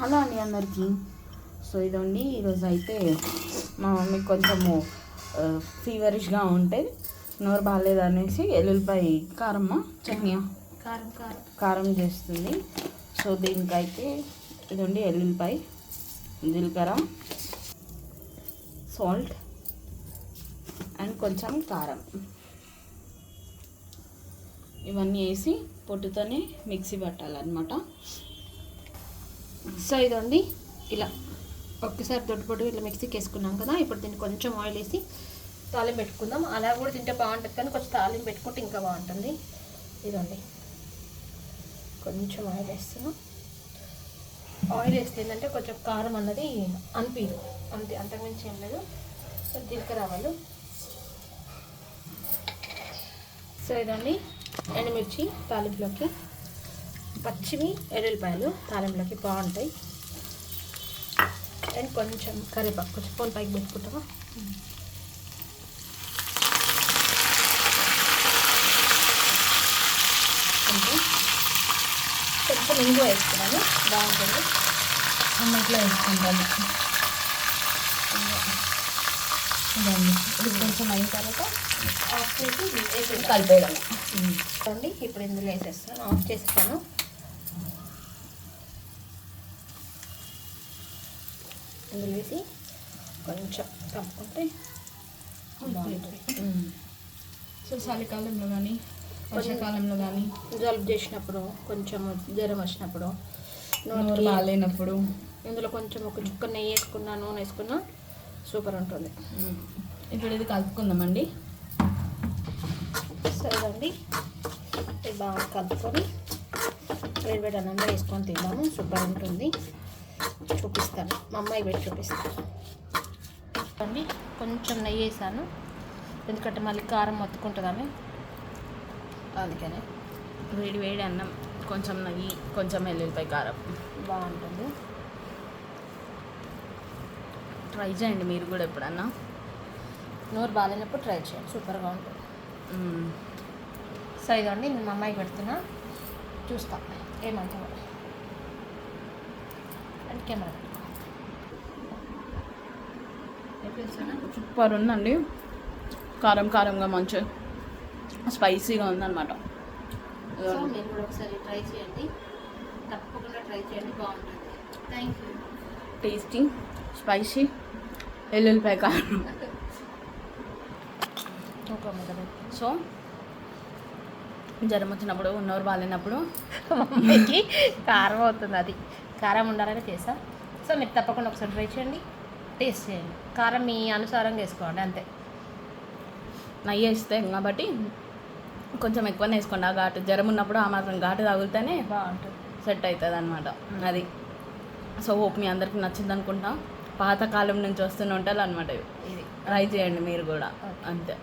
Hello అండి అందరికీ. So ఇదండి ఈరోజు అయితే మా మమ్మీ కొంచెము ఫీవరిష్గా ఉంటే నోరు బాగాలేదు అనేసి ఎల్లుల్లిపాయ కారమ్మ చట్నీ కారం కారం. కారం చేస్తుంది. సో దీనికైతే ఇదండి ఎల్లుల్లిపాయ జీలకర్ర సాల్ట్ అండ్ కొంచెం కారం. ఇవన్నీ వేసి పొట్టుతోనే మిక్సీ పట్టాలన్నమాట. సో ఇదండి ఇలా ఒక్కసారి దొడ్డు పొట్టు ఇట్లా మిక్సీకి వేసుకున్నాం కదా ఇప్పుడు దీన్ని కొంచెం ఆయిల్ వేసి తాలింపు పెట్టుకుందాం. అలా కూడా తింటే బాగుంటుంది కానీ కొంచెం తాలింపు పెట్టుకుంటే ఇంకా బాగుంటుంది. ఇదండి కొంచెం ఆయిల్ వేస్తున్నాం. ఆయిల్ వేస్తే ఏంటంటే కొంచెం కారం అన్నది అనిపించదు అంతే అంతకుమించి ఏం లేదు. సో జీలకర్ర సో ఇదండి. ఎండుమిర్చి తాలింపులోకి. పచ్చివి ఎల్లుల్లిపాయలు తాలింపులోకి బాగుంటాయి. అండ్ కొంచెం కరివేపాకు కొంచెం ఫోన్ పైకి పెట్టుకుంటామా కొంచెం కొంచెం ఇంగు వేసుకున్నాను. బాగుంటుంది. అన్నట్లో వేసుకుంటాను. ఇది కొంచెం అయిన తర్వాత ఆఫ్ చేసి కలిపేయడం చూడండి ఇప్పుడు ఇందులో వేసేస్తాను. ఆఫ్ చేసేసాను. ఇందులో వేసి కొంచెం కలుపుకుంటే సో చలికాలంలో కానీ వర్షాకాలంలో కానీ జలుబు చేసినప్పుడు కొంచెం జ్వరం వచ్చినప్పుడు నోరు బాగాలేనప్పుడు ఇందులో కొంచెం ఒక చుక్క నెయ్యి వేసుకున్నా నూనె వేసుకున్నా సూపర్ ఉంటుంది. ఇప్పుడు ఇది కలుపుకుందామండి. సరేదండి ఇది బాగా కలుపుకొని వేడి వేడి అన్నంలో వేసుకొని తిన్నాము. సూపర్ ఉంటుంది. చూపిస్తాను. మా అమ్మాయి పెట్టి చూపిస్తాను. అండి కొంచెం నెయ్యి వేసాను. ఎందుకంటే మళ్ళీ కారం మొత్తుకుంటుందని అందుకనే వేడి వేడి అన్నం కొంచెం నెయ్యి కొంచెం ఎల్లుల్లిపాయ కారం. బాగుంటుంది. ట్రై చేయండి మీరు కూడా ఎప్పుడన్నా. నోరు బాగాలేనప్పుడు ట్రై చేయండి. సూపర్గా ఉంటుంది. సో ఇదండి నేను మా అమ్మాయికి పెడుతున్నా. చూస్తా. ఏమంటారు అండ్ కెమెరా సూపర్ ఉందండి. కారం కారంగా మంచి స్పైసీగా ఉందన్నమాట. మీరు కూడా ఒకసారి ట్రై చేయండి. తప్పకుండా ట్రై చేయండి. బాగుంటుంది. Thank you. టేస్టీ స్పైసీ ఎల్లుల్లిపాయ కారం. సో జ్వరం వచ్చినప్పుడు నోరు బాగాలేనప్పుడు మమ్మీకి కారం అవుతుంది అది. కారం ఉండాలని చేసా సో మీరు తప్పకుండా ఒకసారి ట్రై చేయండి. టేస్ట్ చేయండి. కారం మీ అనుసారంగా వేసుకోండి అంతే. నెయ్యి వేస్తాం కాబట్టి కొంచెం ఎక్కువనే వేసుకోండి. ఆ ఘాటు జ్వరం ఉన్నప్పుడు ఆ మాత్రం ఘాటు తగిలితేనే బాగుంటుంది. సెట్ అవుతుంది అనమాట అది. సో హోప్ మీ అందరికి నచ్చింది అనుకుంటా పాతకాలం నుంచి వస్తున్న వంటలు అనమాట ఇది. ట్రై చేయండి మీరు కూడా. అంతే.